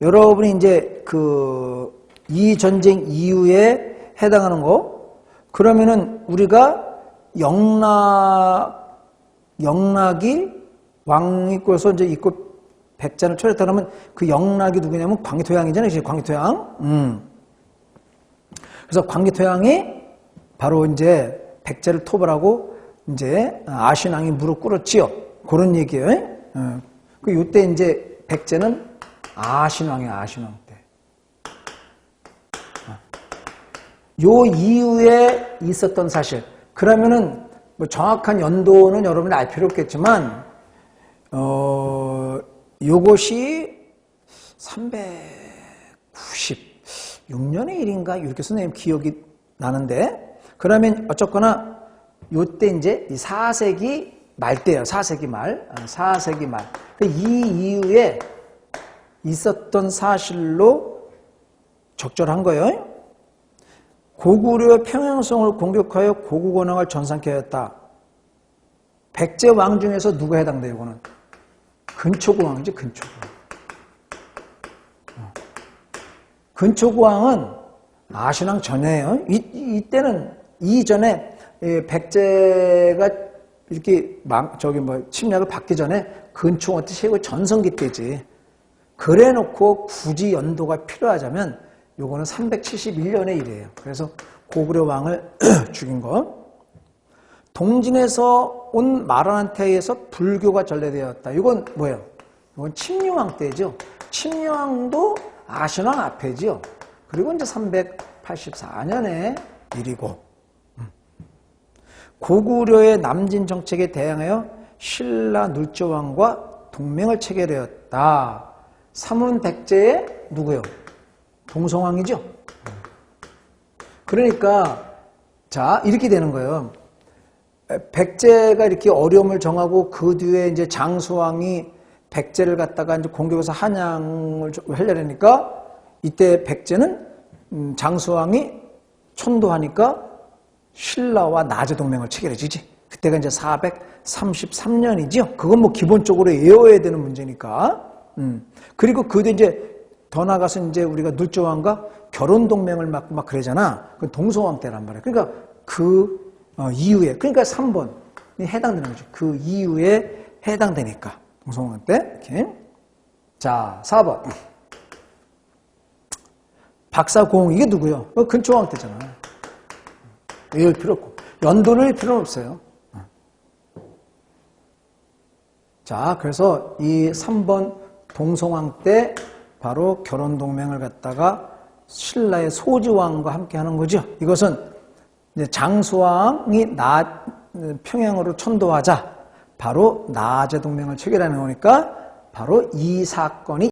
여러분이 이제 그 이 전쟁 이후에 해당하는 거 그러면은 우리가 영락 영락이 왕위권에서 이제 있고 백자를 초랬다 그러면 그 영락이 누구냐면 광기토양이잖아요. 그치? 광기토양. 음. 그래서 광기토양이 바로 이제 백제를 토벌하고 이제 아신왕이 무릎 꿇었지요. 그런 얘기예요. 어. 그 요때 이제 백제는 아신왕이야, 아신왕 때. 어. 요 이후에 있었던 사실. 그러면은 뭐 정확한 연도는 여러분이 알 필요 없겠지만, 어, 요것이 396년의 일인가? 이렇게 선생님 기억이 나는데, 그러면 어쨌거나 요때 이제 이 4세기 말 때예요. 4세기 말. 4세기 말. 그이 이후에 있었던 사실로 적절한 거예요. 고구려 평양성을 공격하여 고구 권왕을 전상케 하였다. 백제 왕 중에서 누가 해당돼요, 이거는? 근초고왕이지, 근초고왕. 어. 근초고왕은 아신왕 전에요. 이, 이때는 이전에 백제가 이렇게 막 저기 뭐 침략을 받기 전에 근초한테 최고 전성기 때지. 그래 놓고 굳이 연도가 필요하자면 요거는 371년의 일이에요. 그래서 고구려 왕을 죽인 거. 동진에서 온 마라한테 의해서 불교가 전래되었다. 이건 뭐예요? 이건 침류왕 때죠. 침류왕도 아신왕 앞에죠. 그리고 이제 384년의 일이고. 고구려의 남진 정책에 대항하여 신라 눌조왕과 동맹을 체결하였다. 사문 백제의 누구요? 동성왕이죠. 그러니까 자 이렇게 되는 거예요. 백제가 이렇게 어려움을 정하고 그 뒤에 이제 장수왕이 백제를 갖다가 이제 공격해서 한양을 하려니까 이때 백제는 음, 장수왕이 천도하니까 신라와 나제 동맹을 체결해지지. 그때가 이제 433년이죠. 그건 뭐 기본적으로 외워야 되는 문제니까. 음. 그리고 그 뒤에 이제 더 나가서 이제 우리가 눌조왕과 결혼 동맹을 막, 막 그러잖아. 그 동서왕 때란 말이야. 그러니까 그 어, 이후에, 그러니까 3번이 해당되는 거죠. 그 이후에 해당되니까. 동서왕 때. 이렇게. 자, 4번. 박사공, 이게 누구요? 어, 근초왕 때잖아. 외울 필요 없고. 연도를 필요는 없어요. 자, 그래서 이 3번 동성왕 때 바로 결혼 동맹을 갖다가 신라의 소지왕과 함께 하는 거죠. 이것은 장수왕이 나, 평양으로 천도하자 바로 나제 동맹을 체결하는 거니까 바로 이 사건이